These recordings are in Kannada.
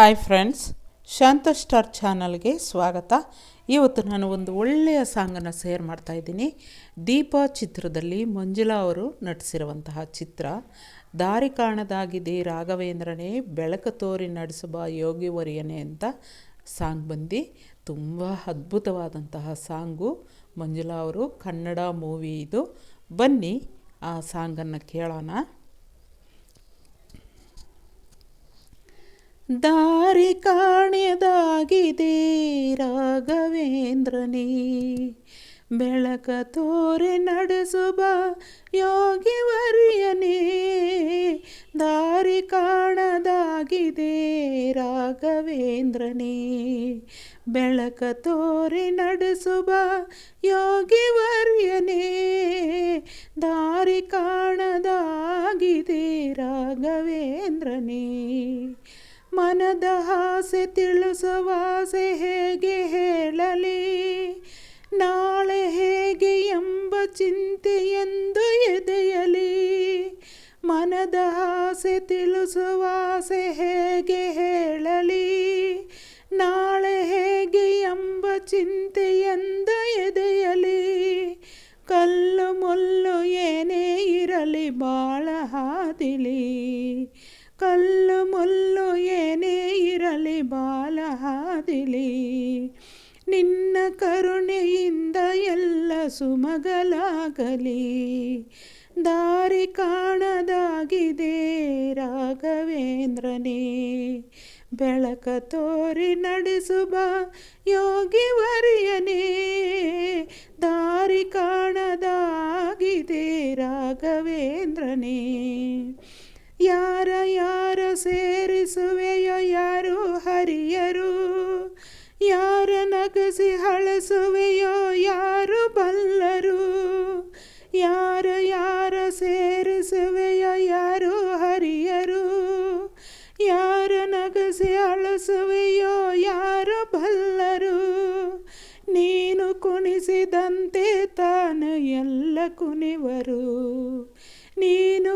ಹಾಯ್ ಫ್ರೆಂಡ್ಸ್ ಶಾಂತ ಸ್ಟಾರ್ ಚಾನಲ್ಗೆ ಸ್ವಾಗತ. ಇವತ್ತು ನಾನು ಒಂದು ಒಳ್ಳೆಯ ಸಾಂಗನ್ನು ಶೇರ್ ಮಾಡ್ತಾಯಿದ್ದೀನಿ ದೀಪ ಚಿತ್ರದಲ್ಲಿ ಮಂಜುಳಾ ಅವರು ನಟಿಸಿರುವಂತಹ ಚಿತ್ರ. ದಾರಿ ಕಾಣದಾಗಿದೆ, ರಾಘವೇಂದ್ರನೇ ಬೆಳಕು ತೋರಿ ನಡೆಸುವ ಯೋಗಿ ವರಿಯನೇ ಅಂತ ಸಾಂಗ್ ಬಂದು. ತುಂಬ ಅದ್ಭುತವಾದಂತಹ ಸಾಂಗು. ಮಂಜುಳಾ ಅವರು ಕನ್ನಡ ಮೂವಿ ಇದು. ಬನ್ನಿ ಆ ಸಾಂಗನ್ನು ಕೇಳೋಣ. ದಾರಿ ಕಾಣ್ಯದಾಗಿದೆ ರಾಘವೇಂದ್ರನೇ. ಬೆಳಕ ತೋರೆ ನಡೆಸುವ ಯೋಗಿ ವರ್ಯನೇ. ದಾರಿ ಕಾಣದಾಗಿದೆ ರಾಘವೇಂದ್ರನೇ. ಬೆಳಕ ತೋರೆ ನಡೆಸುವ ಯೋಗಿ ವರ್ಯನೇ. ದಾರಿ ಕಾಣದಾಗಿದೆ ರಾಘವೇಂದ್ರನೇ. ಮನದ ಆಸೆ ತಿಳಿಸುವಾಸೆ ಹೇಗೆ ಹೇಳಲಿ? ನಾಳೆ ಹೇಗೆ ಎಂಬ ಚಿಂತೆಯೆಂದು ಎದೆಯಲಿ? ಮನದ ಆಸೆ ತಿಳಿಸುವಾಸೆ ಹೇಗೆ ಹೇಳಲಿ? ನಾಳೆ ಹೇಗೆ ಎಂಬ ಚಿಂತೆಯೆಂದು ಎದೆಯಲಿ? ಕಲ್ಲು ಮುಲ್ಲು ಏನೇ ಇರಲಿ ಬಾಳ ಹಾದಿಲಿ. ಕಲ್ಲು ಮುಲ್ಲು ಏನೇ ಇರಲಿ ಬಾಲ ಹಾದಿಲಿ. ನಿನ್ನ ಕರುಣೆಯಿಂದ ಎಲ್ಲ ಸುಮಗಲಾಗಲಿ. ದಾರಿ ಕಾಣದಾಗಿದೆ ರಾಘವೇಂದ್ರನೇ. ಬೆಳಕ ತೋರಿ ನಡೆಸುವ ಯೋಗಿ ವರಿಯನೇ. ದಾರಿ ಕಾಣದಾಗಿದೆ ರಾಘವೇಂದ್ರನೇ. ಯಾರ ಯಾರ ಸೇರಿಸುವೆಯೋ ಯಾರು ಹರಿಯರು? ಯಾರ ನಗಸಿ ಹಳಸುವೆಯೋ ಯಾರು ಬಲ್ಲರು? ಯಾರ ಯಾರ ಸೇರಿಸುವೆಯೋ ಯಾರು ಹರಿಯರು? ಯಾರ ನಗಸಿ ಅಳಸುವೆಯೋ ಯಾರು ಬಲ್ಲರು? ನೀನು ಕುಣಿಸಿದಂತೆ ತಾನು ಎಲ್ಲ ಕುಣಿವರು.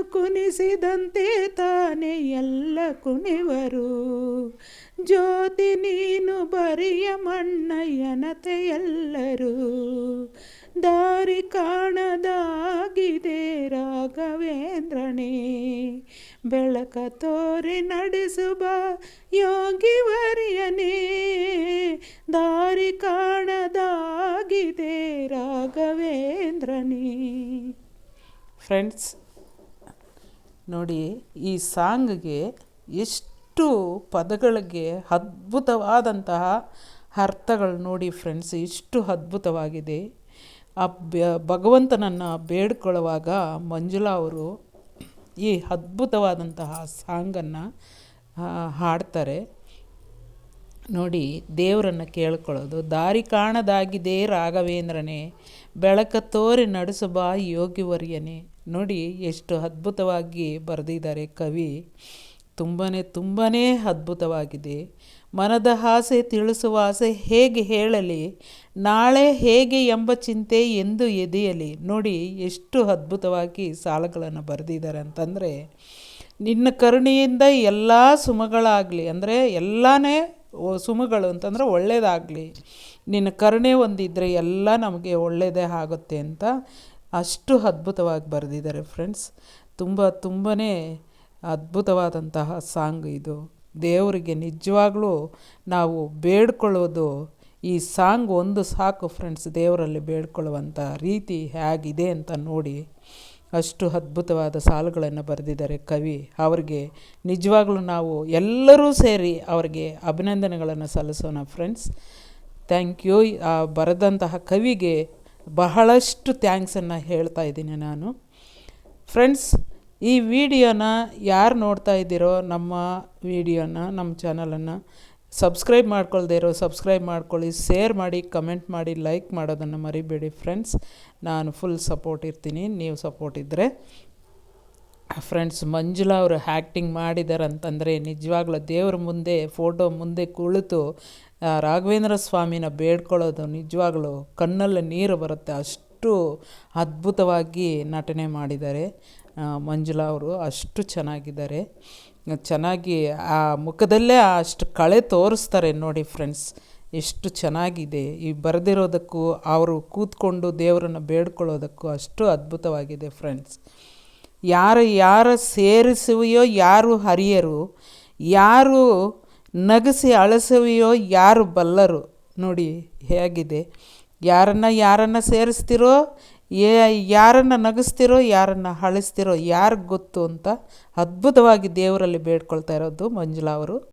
ನೀನು ಕುಣಿಸಿದಂತೆ ತಾನೇ ಎಲ್ಲ ಕುಣಿವರು. ಜ್ಯೋತಿ ನೀನು ಬರಿಯ ಮಣ್ಣಯ್ಯನತೆ ಎಲ್ಲರೂ ದಾರಿ ಕಾಣದಾಗಿದೆ ರಾಘವೇಂದ್ರನೇ. ಬೆಳಕ ತೋರಿ ನಡೆಸುವ ಯೋಗಿ ವರಿಯನೇ. ದಾರಿ ಕಾಣದಾಗಿದೆ ರಾಘವೇಂದ್ರನೇ. ಫ್ರೆಂಡ್ಸ್ ನೋಡಿ, ಈ ಸಾಂಗ್ಗೆ ಎಷ್ಟು ಪದಗಳಿಗೆ ಅದ್ಭುತವಾದಂತಹ ಅರ್ಥಗಳು ನೋಡಿ ಫ್ರೆಂಡ್ಸ್ ಎಷ್ಟು ಅದ್ಭುತವಾಗಿದೆ. ಆ ಭಗವಂತನನ್ನು ಬೇಡ್ಕೊಳ್ಳುವಾಗ ಮಂಜುಳಾ ಅವರು ಈ ಅದ್ಭುತವಾದಂತಹ ಸಾಂಗನ್ನು ಹಾಡ್ತಾರೆ. ನೋಡಿ, ದೇವರನ್ನು ಕೇಳ್ಕೊಳ್ಳೋದು. ದಾರಿ ಕಾಣದಾಗಿದೆ ರಾಘವೇಂದ್ರನೇ, ಬೆಳಕ ತೋರಿ ನಡೆಸುವ ಯೋಗಿವರ್ಯನೇ ನೋಡಿ ಎಷ್ಟು ಅದ್ಭುತವಾಗಿ ಬರೆದಿದ್ದಾರೆ ಕವಿ. ತುಂಬಾ ತುಂಬಾ ಅದ್ಭುತವಾಗಿದೆ. ಮನದ ಆಸೆ ತಿಳಿಸುವ ಆಸೆ ಹೇಗೆ ಹೇಳಲಿ, ನಾಳೆ ಹೇಗೆ ಎಂಬ ಚಿಂತೆ ಎಂದು ಎದೆಯಲಿ. ನೋಡಿ ಎಷ್ಟು ಅದ್ಭುತವಾಗಿ ಸಾಲುಗಳನ್ನು ಬರೆದಿದ್ದಾರೆ ಅಂತಂದರೆ, ನಿನ್ನ ಕರುಣೆಯಿಂದ ಎಲ್ಲ ಸುಮಗಳಾಗಲಿ, ಅಂದರೆ ಎಲ್ಲನೇ ಸುಮಗಳು ಅಂತಂದರೆ ಒಳ್ಳೆಯದಾಗಲಿ ನಿನ್ನ ಕರುಣೆ ಒಂದಿದ್ದರೆ ಎಲ್ಲ ನಮಗೆ ಒಳ್ಳೆಯದೇ ಆಗುತ್ತೆ ಅಂತ ಅಷ್ಟು ಅದ್ಭುತವಾಗಿ ಬರೆದಿದ್ದಾರೆ ಫ್ರೆಂಡ್ಸ್ ತುಂಬ ತುಂಬಾ ಅದ್ಭುತವಾದಂತಹ ಸಾಂಗ್ ಇದು. ದೇವರಿಗೆ ನಿಜವಾಗ್ಲೂ ನಾವು ಬೇಡ್ಕೊಳ್ಳೋದು ಈ ಸಾಂಗ್ ಒಂದು ಸಾಕು ಫ್ರೆಂಡ್ಸ್ ದೇವರಲ್ಲಿ ಬೇಡ್ಕೊಳ್ಳುವಂಥ ರೀತಿ ಹೇಗಿದೆ ಅಂತ ನೋಡಿ ಅಷ್ಟು ಅದ್ಭುತವಾದ ಸಾಲುಗಳನ್ನು ಬರೆದಿದ್ದಾರೆ ಕವಿ ಅವರಿಗೆ. ನಿಜವಾಗ್ಲೂ ನಾವು ಎಲ್ಲರೂ ಸೇರಿ ಅವರಿಗೆ ಅಭಿನಂದನೆಗಳನ್ನು ಸಲ್ಲಿಸೋಣ ಫ್ರೆಂಡ್ಸ್ ಥ್ಯಾಂಕ್ ಯು ಬರೆದಂತಹ ಕವಿಗೆ ಬಹಳಷ್ಟು ಥ್ಯಾಂಕ್ಸನ್ನು ಹೇಳ್ತಾ ಇದ್ದೀನಿ ನಾನು. ಫ್ರೆಂಡ್ಸ್ ಈ ವಿಡಿಯೋನ ಯಾರು ನೋಡ್ತಾ ಇದ್ದೀರೋ ನಮ್ಮ ವಿಡಿಯೋನ, ನಮ್ಮ ಚಾನಲನ್ನು ಸಬ್ಸ್ಕ್ರೈಬ್ ಮಾಡ್ಕೊಳ್ದೇ ಇರೋ, ಸಬ್ಸ್ಕ್ರೈಬ್ ಮಾಡ್ಕೊಳ್ಳಿ, ಶೇರ್ ಮಾಡಿ, ಕಮೆಂಟ್ ಮಾಡಿ, ಲೈಕ್ ಮಾಡೋದನ್ನು ಮರಿಬೇಡಿ. ಫ್ರೆಂಡ್ಸ್ ನಾನು ಫುಲ್ ಸಪೋರ್ಟ್ ಇರ್ತೀನಿ. ನೀವು ಸಪೋರ್ಟ್ ಇದ್ದರೆ ಫ್ರೆಂಡ್ಸ್ ಮಂಜುಳಾ ಅವರು ಆ್ಯಕ್ಟಿಂಗ್ ಮಾಡಿದ್ದಾರೆ ಅಂತಂದರೆ ನಿಜವಾಗ್ಲೂ ದೇವ್ರ ಮುಂದೆ ಫೋಟೋ ಮುಂದೆ ಕುಳಿತು ರಾಘವೇಂದ್ರ ಸ್ವಾಮಿನ ಬೇಡ್ಕೊಳ್ಳೋದು ನಿಜವಾಗ್ಲೂ ಕಣ್ಣಲ್ಲಿ ನೀರು ಬರುತ್ತೆ. ಅಷ್ಟು ಅದ್ಭುತವಾಗಿ ನಟನೆ ಮಾಡಿದ್ದಾರೆ ಮಂಜುಳಾ ಅವರು. ಅಷ್ಟು ಚೆನ್ನಾಗಿದ್ದಾರೆ. ಚೆನ್ನಾಗಿ ಆ ಮುಖದಲ್ಲೇ ಅಷ್ಟು ಕಳೆ ತೋರಿಸ್ತಾರೆ ನೋಡಿ ಫ್ರೆಂಡ್ಸ್ ಎಷ್ಟು ಚೆನ್ನಾಗಿದೆ. ಈ ಬರೆದಿರೋದಕ್ಕೂ, ಅವರು ಕೂತ್ಕೊಂಡು ದೇವರನ್ನು ಬೇಡ್ಕೊಳ್ಳೋದಕ್ಕೂ ಅಷ್ಟು ಅದ್ಭುತವಾಗಿದೆ ಫ್ರೆಂಡ್ಸ್ ಯಾರು ಯಾರ ಸೇರಿಸುವೆಯೋ ಯಾರು ಹರಿಯರು, ಯಾರು ನಗಿಸಿ ಅಳಿಸುವೆಯೋ ಯಾರು ಬಲ್ಲರು. ನೋಡಿ ಹೇಗಿದೆ. ಯಾರನ್ನು ಯಾರನ್ನು ಸೇರಿಸ್ತಿರೋ, ಏ ಯಾರನ್ನು ನಗಿಸ್ತಿರೋ, ಯಾರನ್ನು ಅಳಿಸ್ತಿರೋ ಯಾರಿಗೆ ಗೊತ್ತು ಅಂತ ಅದ್ಭುತವಾಗಿ ದೇವರಲ್ಲಿ ಬೇಡ್ಕೊಳ್ತಾ ಇರೋದು ಮಂಜುಳಾ ಅವರು.